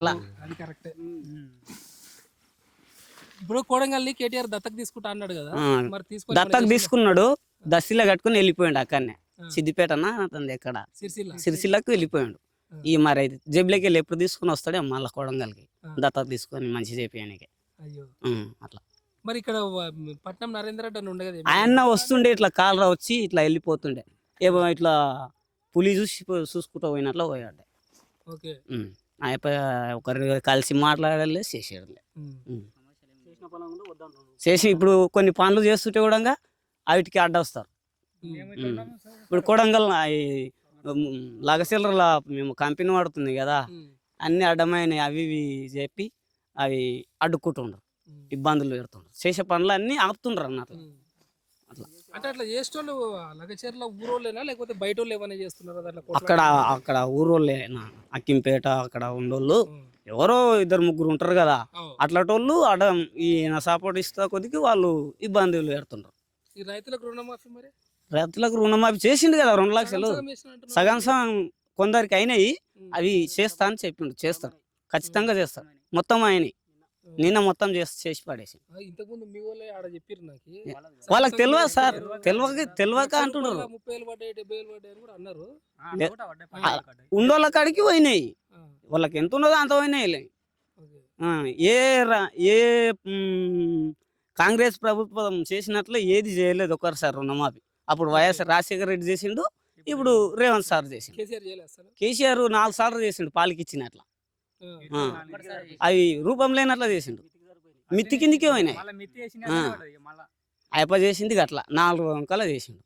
అలా అది కరెక్టే. ఇప్పుడు కోడంగల్ని కేటీఆర్ దత్తకు తీసుకుంటా అన్నాడు కదా. మరి దత్తకు తీసుకున్నాడు. దస్తిలో కట్టుకుని వెళ్ళిపోయాడు అక్కడనే. ఆ. సిద్దిపేటన అతనిది ఎక్కడ? సిరిసిల్ల. సిరిసిల్లకు వెళ్ళిపోయాడు. ఈ మరి అయితే జేబులోకి వెళ్ళి ఎప్పుడు తీసుకుని వస్తాడే మళ్ళీ కొడంగల్కి. ఆ. దత్తత తీసుకొని మంచి చేపియానికి అయ్యో. అట్లా. మరి ఇక్కడ పట్నం నరేంద్ర రెడ్డి అని ఉండే కదా ఆయన వస్తుండే ఇట్లా కాలరా వచ్చి ఇట్లా వెళ్ళిపోతుండే. ఏమో ఇట్లా పులి చూసి చూసుకుంటూ పోయినట్లు పోయాడు. ఓకే. ఒకరు కలిసి మాట్లాడలే. ఉమ్. చేసి ఇప్పుడు కొన్ని పనులు చేస్తుంటే కూడా వాటికి అడ్డొస్తారు. ఇప్పుడు కొడంగల్ లగసిల్లర్ల మేము కంపెనీ వాడుతుంది కదా. అన్ని అడ్డమైన అవి ఇవి చెప్పి అవి అడ్డుకుంటుండ్రు. ఇబ్బందులు పెడుతుండ్రు చేసే పనులు అన్ని ఆపుతుండ్రు అన్నట్లు. అంటే అట్లా చేసేటోళ్ళు లగచేర్ల ఊరోళ్ళేనా? లేకపోతే బయట వాళ్ళు ఏమైనా చేస్తున్నారు అట్లా? అక్కడ అక్కడ ఊరోళ్ళే నా అక్కింపేట అక్కడ ఉండోళ్ళు. ఎవరో ఇద్దరు ముగ్గురు ఉంటారు కదా. అట్లాంటోళ్ళు అడ ఈయన సపోర్ట్ ఇస్తా కొద్దికి వాళ్ళు ఇబ్బందులు పెడుతుండ్రు. ఈ రైతులకు రుణమాఫీ మరి? రైతులకు రుణమాఫీ చేసిండు కదా రెండు లక్షలు. సగం. సగం కొందరికి అయినాయి. అవి చేస్తా అని చెప్పిండు. చేస్తారు. ఖచ్చితంగా చేస్తారు. మొత్తం అయినాయి. నిన్న మొత్తం చేసి చేసి పడేసి. ఆ, ఇంతకుముందు మీ వాళ్ళే ఆడ చెప్పారు నాకు. వాళ్ళకి తెలియదు సార్. తెలియక తెలియక అంటున్నారు. రూపాయల ముప్పై వేలు పడ్డాయి డెబ్బై వేలు పడ్డాయి అని కూడా అన్నారు. ఉండోళ్ళ కాడికి. పోయినాయి. వాళ్ళకి ఎంత ఉన్నదో అంత పోయినాయి ఏ రా- ఏ కాంగ్రెస్ ప్రభుత్వం చేసినట్లు ఏది చేయలేదు ఒకసారి రుణమాఫీ. అప్పుడు వైఎస్ రాజశేఖర రెడ్డి చేసిండు ఇప్పుడు రేవంత్ సార్ చేసిండు. కేసీఆర్ నాలుగు సార్లు చేసిండు పాలకి ఇచ్చినట్ల. ఆ. ఆ. అవి రూపం లేనట్లా చేసిండు. మిత్తి కిందికే పోయినాయి. అయిపో చేసింది అట్లా నాలుగు వంకలు చేసిండు.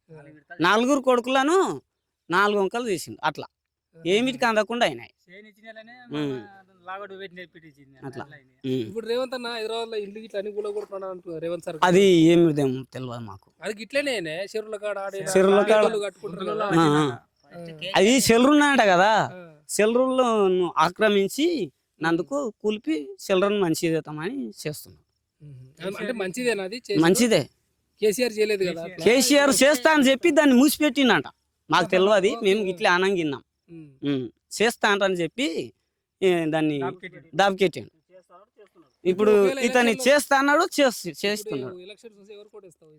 నలుగురు కొడుకులను నాలుగు వంకలు చేసిండు. అట్లా. ఏమిటికి అందకుండా అయినాయి. అట్లా. ఇప్పుడు రేవంత్ అన్న హైదరాబాద్ ఇల్లు ఇట్లా అన్ని కూడా కొడుతున్నాడు రేవంత్ సార్. అది ఏమి తెలియదు మాకు. అది ఇట్లనే చెరువుల కాడ ఆడే చెరువుల కాడ. పేదోళ్ళు కట్టుకుంటారు కదా. చెల్లరులను ఆక్రమించి నందుకు కూలిపి చెల్లరను మంచి చేద్దామని చేస్తున్నాం. అంటే మంచిదేనా అది చేసుడు? మంచిదే. కేసీఆర్ చేయలేదు కదా. కేసీఆర్ చేస్తా అని చెప్పి దాన్ని మూసిపెట్టిండంట. మాకు తెలియదు మేము ఇట్లా. ఉమ్, చేస్తా అంటని చెప్పి దాన్ని దాబకెట్టాడు. ఇప్పుడు ఇతన్ని చేస్తా అన్నాడు చేస్తున్నాడు.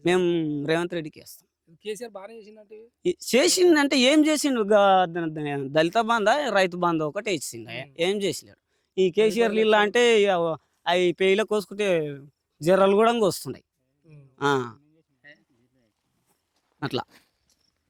మేము రేవంత్ రెడ్డికి వేస్తాం. కేసీఆర్ బాగానే చేసినట్టు ఈ- చేసిందంటే ఏం చేసిండు దళిత బంధ రైతు బంధ ఒకటి ఇచ్చిండు. ఏం చేసినాడు? ఈ కేసీఆర్ నీళ్ళు అంటే అవి పేయిలో కోసుకుంటే జర్రలు కూడా వస్తున్నాయి. అట్లా.